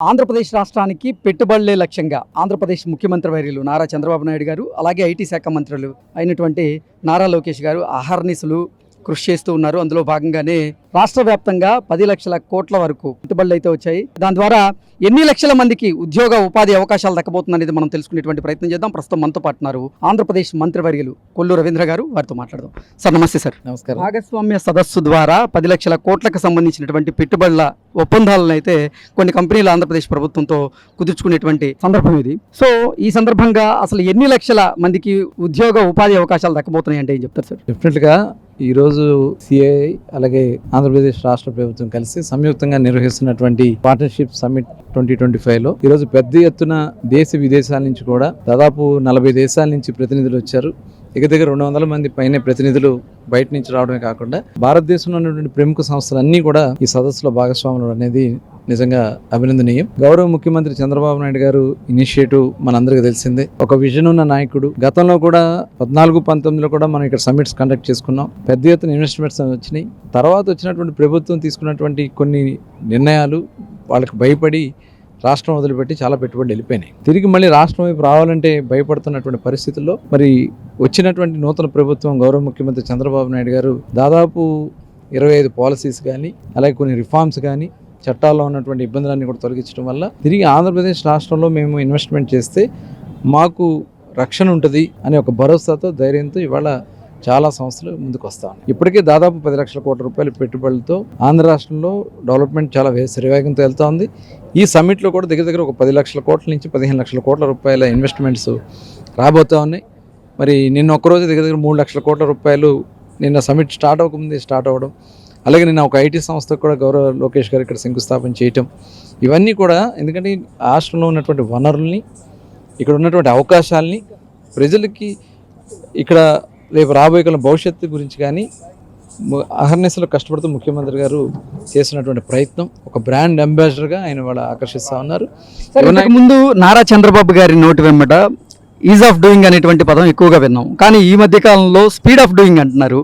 ఆంధ్రప్రదేశ్ రాష్ట్రానికి పెట్టుబడులే లక్ష్యంగా ఆంధ్రప్రదేశ్ ముఖ్యమంత్రి వర్యులు నారా చంద్రబాబు నాయుడు గారు అలాగే ఐటీ శాఖ మంత్రులు అయినటువంటి నారా లోకేష్ గారు అహర్నిశలు కృషి చేస్తూ ఉన్నారు. అందులో భాగంగానే రాష్ట్ర వ్యాప్తంగా పది లక్షల కోట్ల వరకు పెట్టుబడులు అయితే వచ్చాయి. దాని ద్వారా ఎన్ని లక్షల మందికి ఉద్యోగ ఉపాధి అవకాశాలు దక్కబోతుందనేది మనం తెలుసుకునేటువంటి ప్రయత్నం చేద్దాం. ప్రస్తుతం మనతో పాటున్నారు ఆంధ్రప్రదేశ్ మంత్రివర్యులు కొల్లు రవీంద్ర గారు. వారితో మాట్లాడదాం. సార్ నమస్తే సార్. నమస్కారం. భాగస్వామ్య సదస్సు ద్వారా పది లక్షల కోట్లకు సంబంధించినటువంటి పెట్టుబడుల ఒప్పందాలను అయితే కొన్ని కంపెనీలు ఆంధ్రప్రదేశ్ ప్రభుత్వంతో కుదుర్చుకునేటువంటి సందర్భం ఇది. సో ఈ సందర్భంగా అసలు ఎన్ని లక్షల మందికి ఉద్యోగ ఉపాధి అవకాశాలు దక్కబోతున్నాయి అంటే ఏం చెప్తారు సార్? డెఫినెట్గా ఈరోజు సిఐ అలాగే ఆంధ్రప్రదేశ్ రాష్ట్ర ప్రభుత్వం కలిసి సంయుక్తంగా నిర్వహిస్తున్నటువంటి పార్ట్నర్షిప్ సమ్మిట్ ట్వంటీ ట్వంటీ ఫైవ్లో ఈరోజు పెద్ద ఎత్తున దేశ విదేశాల నుంచి కూడా దాదాపు నలభై దేశాల నుంచి ప్రతినిధులు వచ్చారు. దగ్గర దగ్గర రెండు వందల మంది పైన ప్రతినిధులు బయట నుంచి రావడమే కాకుండా భారతదేశంలో ఉన్నటువంటి ప్రముఖ సంస్థలన్నీ కూడా ఈ సదస్సులో భాగస్వాములు అనేది నిజంగా అభినందనీయం. గౌరవ ముఖ్యమంత్రి చంద్రబాబు నాయుడు గారు ఇనిషియేటివ్ మనందరికీ తెలిసిందే. ఒక విజన్ ఉన్న నాయకుడు. గతంలో కూడా పద్నాలుగు పంతొమ్మిదిలో కూడా మనం ఇక్కడ సమ్మిట్స్ కండక్ట్ చేసుకున్నాం. పెద్ద ఎత్తున ఇన్వెస్ట్మెంట్స్ వచ్చినాయి. తర్వాత వచ్చినటువంటి ప్రభుత్వం తీసుకున్నటువంటి కొన్ని నిర్ణయాలు వాళ్ళకి భయపడి రాష్ట్రం వదిలిపెట్టి చాలా పెట్టుబడులు వెళ్ళిపోయినాయి. తిరిగి మళ్ళీ రాష్ట్రం వైపు రావాలంటే భయపడుతున్నటువంటి పరిస్థితుల్లో మరి వచ్చినటువంటి నూతన ప్రభుత్వం గౌరవ ముఖ్యమంత్రి చంద్రబాబు నాయుడు గారు దాదాపు ఇరవై ఐదు పాలసీస్ కానీ అలాగే కొన్ని రిఫార్మ్స్ కానీ చట్టాల్లో ఉన్నటువంటి ఇబ్బందులన్నీ కూడా తొలగించడం వల్ల తిరిగి ఆంధ్రప్రదేశ్ రాష్ట్రంలో మేము ఇన్వెస్ట్మెంట్ చేస్తే మాకు రక్షణ ఉంటుంది అనే ఒక భరోసాతో ధైర్యంతో ఇవాళ చాలా సంస్థలు ముందుకు వస్తా ఇప్పటికే దాదాపు పది లక్షల కోట్ల రూపాయల పెట్టుబడులతో ఆంధ్ర రాష్ట్రంలో డెవలప్మెంట్ చాలా వే- శరవేగంతో వెళ్తా ఉంది. ఈ సమ్మిట్లో కూడా దగ్గర దగ్గర ఒక పది లక్షల కోట్ల నుంచి పదిహేను లక్షల కోట్ల రూపాయల ఇన్వెస్ట్మెంట్స్ రాబోతా ఉన్నాయి. మరి నిన్న ఒక్కరోజు దగ్గర దగ్గర మూడు లక్షల కోట్ల రూపాయలు నిన్న సమ్మిట్ స్టార్ట్ అవ్వకముందే స్టార్ట్ అవ్వడం అలాగే నేను ఒక ఐటీ సంస్థకు కూడా గౌరవ లోకేష్ గారు ఇక్కడ శంకుస్థాపన చేయటం. ఇవన్నీ కూడా ఎందుకంటే రాష్ట్రంలో ఉన్నటువంటి వనరుల్ని ఇక్కడ ఉన్నటువంటి అవకాశాలని ప్రజలకి ఇక్కడ రేపు రాబోయే కాలం భవిష్యత్తు గురించి కానీ ము- అహర్నిశలో కష్టపడుతూ ముఖ్యమంత్రి గారు చేసినటువంటి ప్రయత్నం ఒక బ్రాండ్ అంబాసిడర్గా ఆయన వాళ్ళు ఆకర్షిస్తూ ఉన్నారు. ముందు నారా చంద్రబాబు గారి నోటి వెంబట ఈజ్ ఆఫ్ డూయింగ్ అనేటువంటి పదం ఎక్కువగా విన్నాం. కానీ ఈ మధ్య కాలంలో స్పీడ్ ఆఫ్ డూయింగ్ అంటున్నారు.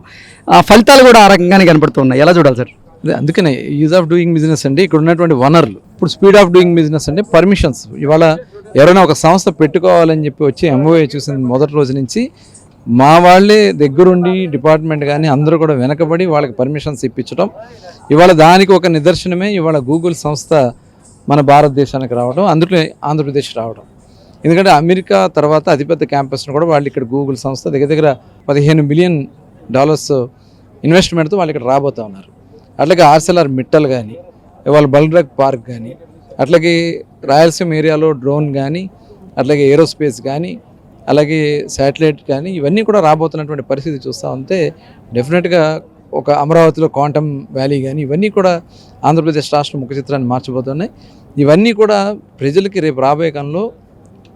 ఆ ఫలితాలు కూడా ఆ రకంగానే కనపడుతున్నాయి. ఎలా చూడాలి సార్? అందుకనే ఈజ్ ఆఫ్ డూయింగ్ బిజినెస్ అంటే ఇక్కడ ఉన్నటువంటి వనరులు. ఇప్పుడు స్పీడ్ ఆఫ్ డూయింగ్ బిజినెస్ అంటే పర్మిషన్స్. ఇవాళ ఎవరైనా ఒక సంస్థ పెట్టుకోవాలని చెప్పి వచ్చి ఎంఓఏ చూసిన మొదటి రోజు నుంచి మా వాళ్ళే దగ్గరుండి డిపార్ట్మెంట్ కానీ అందరూ కూడా వెనకబడి వాళ్ళకి పర్మిషన్స్ ఇప్పించడం ఇవాళ దానికి ఒక నిదర్శనమే ఇవాళ గూగుల్ సంస్థ మన భారతదేశానికి రావడం అందులో ఆంధ్రప్రదేశ్ రావడం ఎందుకంటే అమెరికా తర్వాత అతిపెద్ద క్యాంపస్ను కూడా వాళ్ళు ఇక్కడ గూగుల్ సంస్థ దగ్గర దగ్గర పదిహేను మిలియన్ డాలర్స్ ఇన్వెస్ట్మెంట్తో వాళ్ళు ఇక్కడ రాబోతా ఉన్నారు. అట్లాగే ఆర్సెలర్ మిట్టల్ కానీ వాళ్ళ బల్డ్రగ్ పార్క్ కానీ అట్లాగే రాయలసీమ ఏరియాలో డ్రోన్ కానీ అట్లాగే ఏరోస్పేస్ కానీ అలాగే శాటిలైట్ కానీ ఇవన్నీ కూడా రాబోతున్నటువంటి పరిస్థితి చూస్తూ ఉంటే డెఫినెట్గా ఒక అమరావతిలో క్వాంటమ్ వ్యాలీ కానీ ఇవన్నీ కూడా ఆంధ్రప్రదేశ్ రాష్ట్ర ముఖ చిత్రాన్ని మార్చబోతున్నాయి. ఇవన్నీ కూడా ప్రజలకి రేపు రాబోయే కాలంలో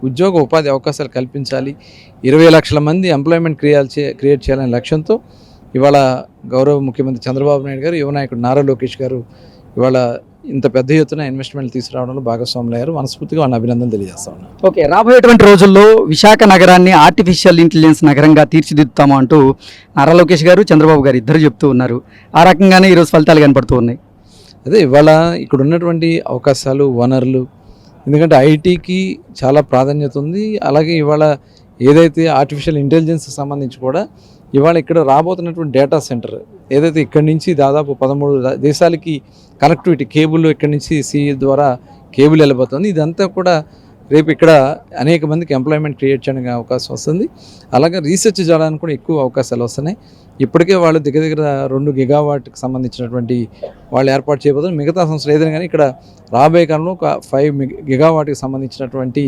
ఉద్యోగ ఉపాధి అవకాశాలు కల్పించాలి. ఇరవై లక్షల మంది ఎంప్లాయ్మెంట్ క్రియాలు చే క్రియేట్ చేయాలనే లక్ష్యంతో ఇవాళ గౌరవ ముఖ్యమంత్రి చంద్రబాబు నాయుడు గారు యువ నాయకుడు నారా లోకేష్ గారు ఇవాళ ఇంత పెద్ద ఎత్తున ఇన్వెస్ట్మెంట్ తీసుకురావడంలో భాగస్వాములు అయ్యారు. మనస్ఫూర్తిగా వాళ్ళని అభినందన తెలియజేస్తా ఉన్నాను. ఓకే రాబోయేటువంటి రోజుల్లో విశాఖ నగరాన్ని ఆర్టిఫిషియల్ ఇంటెలిజెన్స్ నగరంగా తీర్చిదిద్దుతాము అంటూ నారా లోకేష్ గారు చంద్రబాబు గారు ఇద్దరు చెప్తూ ఉన్నారు. ఆ రకంగానే ఈరోజు ఫలితాలు కనపడుతూ ఉన్నాయి. అదే ఇవాళ ఇక్కడ ఉన్నటువంటి అవకాశాలు వనరులు ఎందుకంటే ఐటీకి చాలా ప్రాధాన్యత ఉంది. అలాగే ఇవాళ ఏదైతే ఆర్టిఫిషియల్ ఇంటెలిజెన్స్ సంబంధించి కూడా ఇవాళ ఇక్కడ రాబోతున్నటువంటి డేటా సెంటర్ ఏదైతే ఇక్కడి నుంచి దాదాపు పదమూడు దేశాలకి కనెక్టివిటీ కేబుల్ ఇక్కడి నుంచి సి ద్వారా కేబుల్ వెళ్ళబోతుంది. ఇదంతా కూడా రేపు ఇక్కడ అనేక మందికి ఎంప్లాయ్మెంట్ క్రియేట్ చేయడానికి అవకాశం వస్తుంది. అలాగే రీసెర్చ్ చేయడానికి కూడా ఎక్కువ అవకాశాలు వస్తున్నాయి. ఇప్పటికే వాళ్ళు దగ్గర దగ్గర రెండు గిగావాట్కి సంబంధించినటువంటి వాళ్ళు ఏర్పాటు చేయబోతున్నారు. మిగతా సంస్థలు ఏదైనా కానీ ఇక్కడ రాబోయే కాలంలో ఒక ఫైవ్ గిగావాట్కి సంబంధించినటువంటి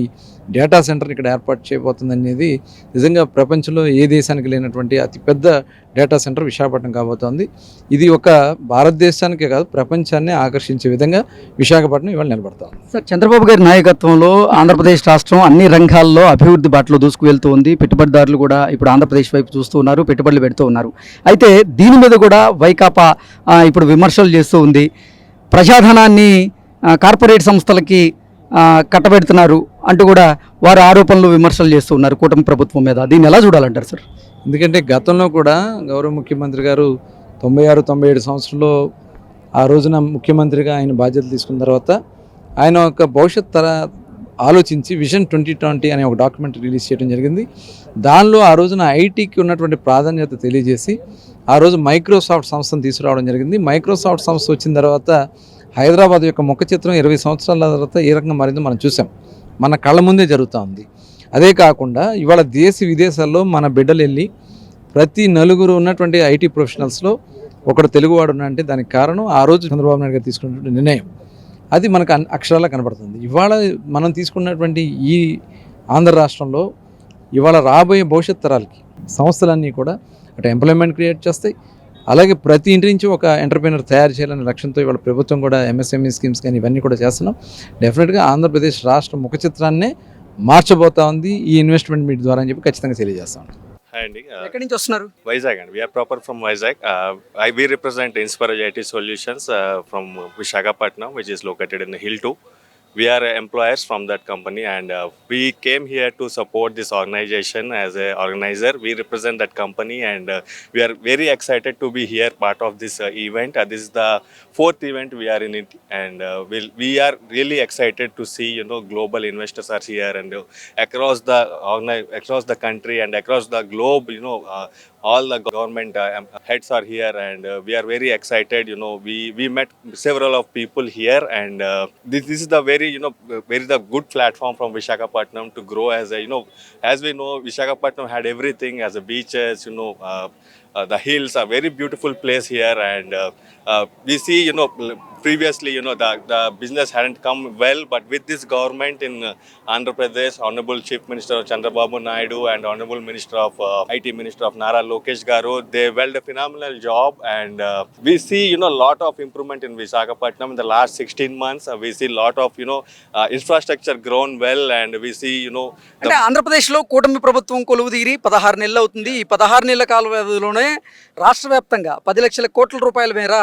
డేటా సెంటర్ ఇక్కడ ఏర్పాటు చేయబోతుంది అనేది నిజంగా ప్రపంచంలో ఏ దేశానికి లేనటువంటి అతిపెద్ద డేటా సెంటర్ విశాఖపట్నం కాబోతోంది. ఇది ఒక భారతదేశానికే కాదు ప్రపంచాన్ని ఆకర్షించే విధంగా విశాఖపట్నం ఇవాళ నిలబడతాం సార్ చంద్రబాబు గారి నాయకత్వంలో ఆంధ్రప్రదేశ్ రాష్ట్రం అన్ని రంగాల్లో అభివృద్ధి బాటలో దూసుకు వెళ్తూ ఉంది. పెట్టుబడిదారులు కూడా ఇప్పుడు ఆంధ్రప్రదేశ్ వైపు చూస్తూ ఉన్నారు పెట్టుబడులు పెడుతూ ఉన్నారు. అయితే దీని మీద కూడా వైకాపా ఇప్పుడు విమర్శలు చేస్తూ ఉంది. ప్రజాధనాన్ని కార్పొరేట్ సంస్థలకి కట్టబెడుతున్నారు అంటూ కూడా వారు ఆరోపణలు విమర్శలు చేస్తూ ఉన్నారు కూటమి ప్రభుత్వం మీద. దీన్ని ఎలా చూడాలంటారు సార్? ఎందుకంటే గతంలో కూడా గౌరవ ముఖ్యమంత్రి గారు తొంభై ఆరు తొంభై ఏడు సంవత్సరంలో ఆ రోజున ముఖ్యమంత్రిగా ఆయన బాధ్యతలు తీసుకున్న తర్వాత ఆయన ఒక భవిష్యత్ తర ఆలోచించి విజన్ ట్వంటీ ట్వంటీ అనే ఒక డాక్యుమెంట్ రిలీజ్ చేయడం జరిగింది. దానిలో ఆ రోజున ఐటీకి ఉన్నటువంటి ప్రాధాన్యత తెలియజేసి ఆ రోజు మైక్రోసాఫ్ట్ సంస్థను తీసుకురావడం జరిగింది. మైక్రోసాఫ్ట్ సంస్థ వచ్చిన తర్వాత హైదరాబాద్ యొక్క ముఖ చిత్రం ఇరవై సంవత్సరాల తర్వాత ఏ రకంగా మారిందో మనం చూసాం మన కళ్ళ ముందే జరుగుతూ ఉంది. అదే కాకుండా ఇవాళ దేశ విదేశాల్లో మన బిడ్డలు వెళ్ళి ప్రతి నలుగురు ఉన్నటువంటి ఐటీ ప్రొఫెషనల్స్లో ఒకడు తెలుగువాడు అంటే దానికి కారణం ఆ రోజు చంద్రబాబు నాయుడు గారు తీసుకున్నటువంటి నిర్ణయం. అది మనకు అన్- అక్షరాలా కనబడుతుంది. ఇవాళ మనం తీసుకున్నటువంటి ఈ ఆంధ్ర రాష్ట్రంలో ఇవాళ రాబోయే భవిష్యత్ తరాలకి సంస్థలన్నీ కూడా అటు ఎంప్లాయ్మెంట్ క్రియేట్ చేస్తాయి. అలాగే ప్రతి ఇంటి నుంచి ఒక ఎంటర్ప్రీనర్ తయారు చేయాలనే లక్ష్యంతో ఇవాళ ప్రభుత్వం కూడా ఎంఎస్ఎంఈ స్కీమ్స్ కానీ ఇవన్నీ కూడా చేస్తున్నాం. డెఫినెట్గా ఆంధ్రప్రదేశ్ రాష్ట్ర ముఖ చిత్రాన్నే మార్చబోతా ఉంది ఈ ఇన్వెస్ట్మెంట్ మీట్ ద్వారా అని చెప్పి ఖచ్చితంగా తెలియజేస్తాం హాయ్ అండి uh, ఎక్కడి నుంచి వస్తున్నారు? వైజాగ్ అండి we're proper from Vizag I we represent Inspire IT solutions from Visakhapatnam which is located in hill two we are uh, employers from that company and uh, we came here to support this organization as a organizer. We represent that company and uh, we are very excited to be here part of this uh, event. Uh, this is the fourth event we are in it and uh, we'll, we are really excited to see you know global investors are here and uh, across the organi- across the country and across the globe you know uh, all the government uh, heads are here and uh, we are very excited you know we we met several of people here and uh, this, this is the very you know very the good platform from Visakhapatnam to grow as a you know as we know Visakhapatnam had everything as a beaches you know uh, uh, the hills are very beautiful place here and uh, uh, we see you know previously you know the, the business hadn't come well but with this government in uh, andhra pradesh honorable chief minister chandrababu naidu and honorable minister of uh, it minister of nara lokesh garu they held a phenomenal job and uh, we see you know lot of improvement in visakhapatnam in the last 16 months Uh, we see lot of you know uh, infrastructure grown well and we see you know the అంటే ఆంధ్రప్రదేశ్లో కూటమి ప్రభుత్వం కొలువు తీరి పదహారు నెలలు అవుతుంది ఈ పదహారు నెలల కాల వ్యవధిలోనే రాష్ట్ర వ్యాప్తంగా పది లక్షల కోట్ల రూపాయల మేర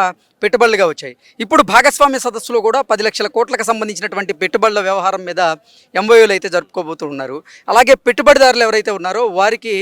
పెట్టుబడులుగా వచ్చాయి. ఇప్పుడు భాగస్వామ్య సదస్సులో కూడా పది లక్షల కోట్లకు సంబంధించినటువంటి పెట్టుబడుల వ్యవహారం మీద ఎంఓయూలు అయితే జరుపుకోబోతున్నారు. అలాగే పెట్టుబడిదారులు ఎవరైతే ఉన్నారో వారికి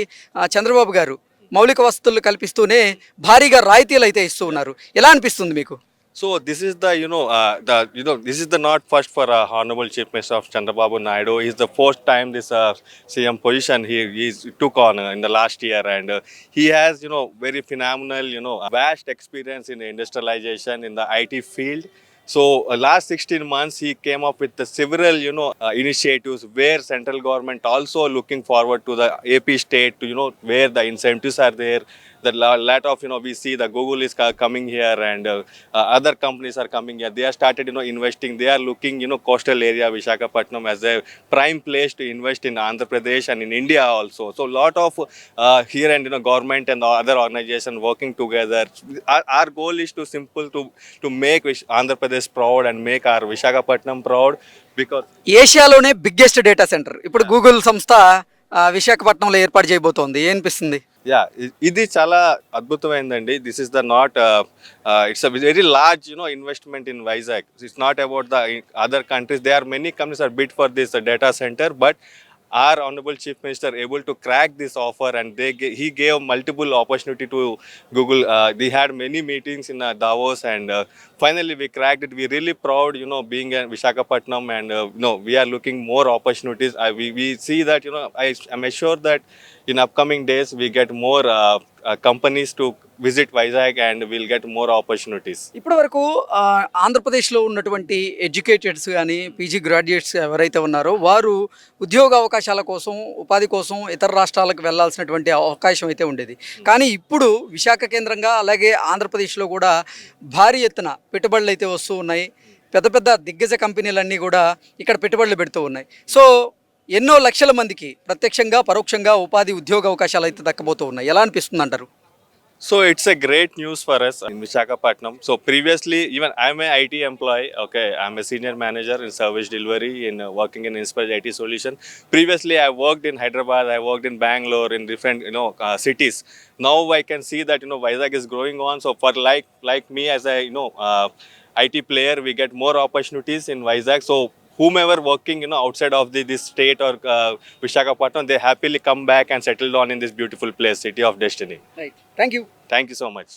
చంద్రబాబు గారు మౌలిక వసతులు కల్పిస్తూనే భారీగా రాయితీలు అయితే ఇస్తూ ఉన్నారు. ఎలా అనిపిస్తుంది మీకు? So this is the you know uh, the you know this is the not first for uh, Honorable Chief Minister of Chandrababu Naidu. It's the first time this uh, CM position he he took on uh, in the last year, and uh, he has you know very phenomenal you know vast experience in industrialization in the IT field. So uh, last 16 months he came up with the several you know uh, initiatives where central government also looking forward to the AP state to you know where the incentives are there. The lot of you know we see the Google is co- coming here and uh, uh, other companies are coming here. They are started you know investing. They are looking you know coastal area Visakhapatnam as a prime place to invest in Andhra Pradesh and in India also. So lot of uh, here and you know government and the other organization working together. Our, our goal is to simple to to make Andhra Pradesh proud and make our Visakhapatnam proud because ఏషియాలోనే biggest data centre ఇప్పుడు Google సంస్థ విశాఖపట్నంలో ఏర్పాటు చేయబోతోంది. ఏనిపిస్తుంది yeah ఇది చాలా అద్భుతమైందండి. This is the not it's a very large you know investment in Vizag it's not about the other countries they are many companies are bid for this data center but our honorable chief minister able to crack this offer and they he gave multiple opportunity to google. Uh, we had many meetings in uh, davos and uh, finally we cracked it. We really proud you know being in visakhapatnam and uh, you know we are looking more opportunities. I, we, we see that you know i am assured that in upcoming days we get more uh, companies to visit Vizag and will get more opportunities ఇప్పటి వరకు ఆంధ్రప్రదేశ్లో ఉన్నటువంటి ఎడ్యుకేటెడ్స్ కానీ PG graduates ఎవరైతే ఉన్నారో వారు ఉద్యోగ అవకాశాల కోసం ఉపాధి కోసం ఇతర రాష్ట్రాలకు వెళ్ళాల్సినటువంటి అవకాశం అయితే ఉండేది. కానీ ఇప్పుడు విశాఖ కేంద్రంగా అలాగే ఆంధ్రప్రదేశ్లో కూడా భారీ ఎత్తున పెట్టుబడులు అయితే వస్తూ ఉన్నాయి. పెద్ద పెద్ద దిగ్గజ కంపెనీలన్నీ కూడా ఇక్కడ పెట్టుబడులు పెడుతూ ఉన్నాయి. సో ఎన్నో లక్షల మందికి ప్రత్యక్షంగా పరోక్షంగా ఉపాధి ఉద్యోగ అవకాశాలు అయితే దక్కబోతూ ఉన్నాయి. ఎలా అనిపిస్తుంది అంటారు? So it's a great news for us as Visakhapatnam so previously even I'm a IT employee okay I'm a senior manager in service delivery in working in Inspire IT solution previously I work in Hyderabad I work in Bengaluru in different you know cities now I can see that you know Vizag is growing on so for like like me as a you know IT player we get more opportunities in Vizag so whomever working you know outside of the this state or uh, they happily come back and settle down in this beautiful place, city of destiny. Right. Thank you. Thank you so much.